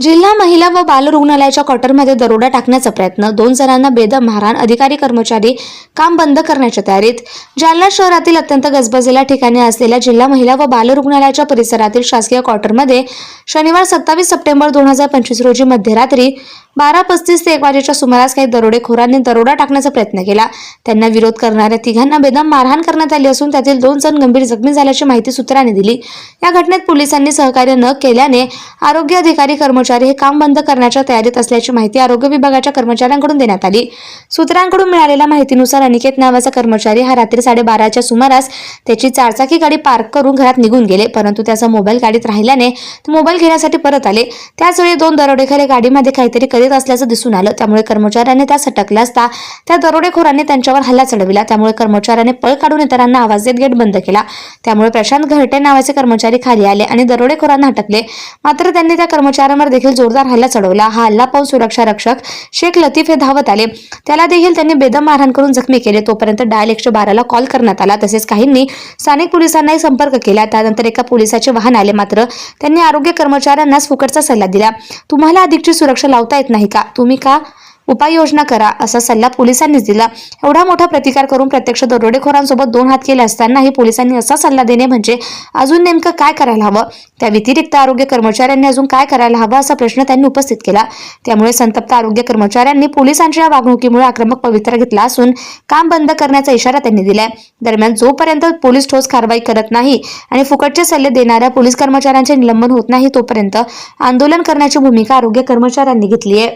जिल्हा महिला व बाल रुग्णालयाच्या क्वार्टरमध्ये दरोडा टाकण्याचा प्रयत्न. दोन जणांना बेदम मारहाण अधिकारी कर्मचारी काम बंद करण्याच्या तयारीत. जालना शहरातील अत्यंत गजबजलेल्या ठिकाणी असलेल्या जिल्हा महिला व बाल रुग्णालयाच्या परिसरातील शासकीय क्वार्टरमध्ये शनिवार सत्तावीस सप्टेंबर दोन हजार पंचवीस रोजी मध्यरात्री बारा पस्तीस ते एक वाजेच्या सुमारास काही दरोडेखोरांनी दरोडा टाकण्याचा प्रयत्न केला. त्यांना विरोध करणाऱ्या तिघांना बेदम मारहाण करण्यात आली असून त्यातील दोन जण गंभीर जखमी झाल्याची माहिती सूत्रांनी दिली. या घटनेत पोलिसांनी सहकार्य न केल्याने आरोग्य अधिकारी कर्मचारी हे काम बंद करण्याच्या तयारीत असल्याची माहिती आरोग्य विभागाच्या कर्मचाऱ्यांकडून देण्यात आली. सूत्रांकडून मिळालेल्या माहितीनुसार अनिकेत नावाचा कर्मचारी हा रात्री साडेबाराच्या सुमारास त्याची चारचाकी गाडी पार्क करून घरात निघून गेले परंतु त्याचा मोबाईल गाडीत राहिल्याने ते मोबाईल घेण्यासाठी परत आले. त्याचवेळी दोन दरोडेखोरे गाडीमध्ये काहीतरी करीत असल्याचं दिसून आलं. त्यामुळे कर्मचाऱ्याने त्यास अटकला असता त्या दरोडेखोरांनी त्यांच्यावर हल्ला चढविला. त्यामुळे कर्मचाऱ्याने पळ काढून इतरांना आवाज देत गेट बंद केला. त्यामुळे प्रशांत घरटे नावाचे कर्मचारी खाली आले आणि दरोडेखोरांना अटकले. मात्र त्यांनी त्या कर्मचाऱ्यांवर देखील जोरदार हल्ला चढवला. हा हल्ला पाहून सुरक्षा रक्षक शेख लतीफ हे धावत आले. त्याला देखील त्यांनी बेदम मारहाण करून जखमी केले. तोपर्यंत डायल एकशे बाराला कॉल करण्यात आला. तसेच काहींनी स्थानिक पोलिसांनाही संपर्क केला. त्यानंतर एका पोलिसाचे वाहन आले. मात्र त्यांनी आरोग्य कर्मचाऱ्यांनाच फुकटचा सल्ला दिला. तुम्हाला अधिकची सुरक्षा लावता येत नाही का? तुम्ही का उपाययोजना करा असा सल्ला पोलिसांनीच दिला. एवढा मोठा प्रतिकार करून प्रत्यक्ष दरोडेखोरांसोबत दोन हात केले असतानाही पोलिसांनी असा सल्ला देणे म्हणजे अजून नेमकं काय करायला हवं? त्या व्यतिरिक्त आरोग्य कर्मचाऱ्यांनी अजून काय करायला हवं असा प्रश्न त्यांनी उपस्थित केला. त्यामुळे संतप्त आरोग्य कर्मचाऱ्यांनी पोलिसांच्या या वागणुकीमुळे आक्रमक पवित्रा घेतला असून काम बंद करण्याचा इशारा त्यांनी दिलाय. दरम्यान जोपर्यंत पोलीस ठोस कारवाई करत नाही आणि फुकटचे सल्ले देणाऱ्या पोलीस कर्मचाऱ्यांचे निलंबन होत नाही तोपर्यंत आंदोलन करण्याची भूमिका आरोग्य कर्मचाऱ्यांनी घेतली आहे.